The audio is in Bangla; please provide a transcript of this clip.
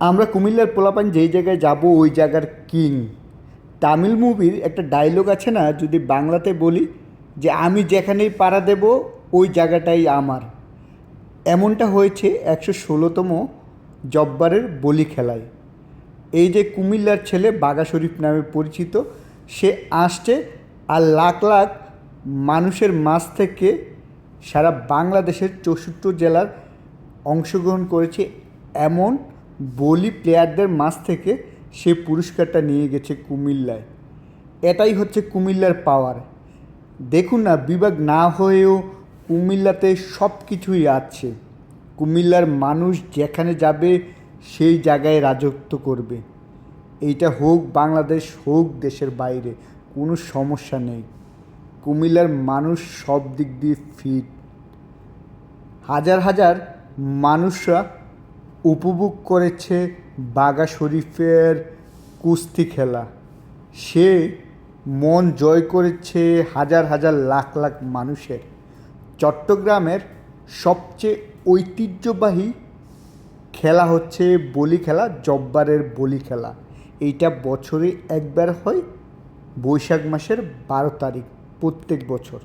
আমরা কুমিল্লার পোলাপান যেই জায়গায় যাব, ওই জায়গার কিং। তামিল মুভির একটা ডায়লগ আছে না, যদি বাংলাতে বলি, যে আমি যেখানেই পাড়া দেব, ওই জায়গাটাই আমার। এমনটা হয়েছে একশো ষোলোতম জব্বারের বলি খেলায়। এই যে কুমিল্লার ছেলে বাগা শরীফ নামে পরিচিত, সে আসছে আর লাখ লাখ মানুষের মাঝ থেকে সারা বাংলাদেশের চৌষট্টি জেলার অংশগ্রহণ করেছে এমন বলি প্লেয়ারদের মাঝ থেকে সে পুরস্কারটা নিয়ে গেছে কুমিল্লায়। এটাই হচ্ছে কুমিল্লার পাওয়ার দেখুন না, বিভাগ না হয়েও কুমিল্লাতে সব কিছুই আছে। কুমিল্লার মানুষ যেখানে যাবে, সেই জায়গায় রাজত্ব করবে। এইটা হোক বাংলাদেশ, হোক দেশের বাইরে, কোনো সমস্যা নেই। কুমিল্লার মানুষ সব দিক দিয়ে ফিট হাজার হাজার মানুষরা উপভোগ করেছে বাগা শরীফের কুস্তি খেলা। সে মন জয় করেছে হাজার হাজার লাখ লাখ মানুষের। চট্টগ্রামের সবচেয়ে ঐতিহ্যবাহী খেলা হচ্ছে বলি খেলা, জব্বারের বলি খেলা। এইটা বছরে একবার হয়, বৈশাখ মাসের বারো তারিখ, প্রত্যেক বছর।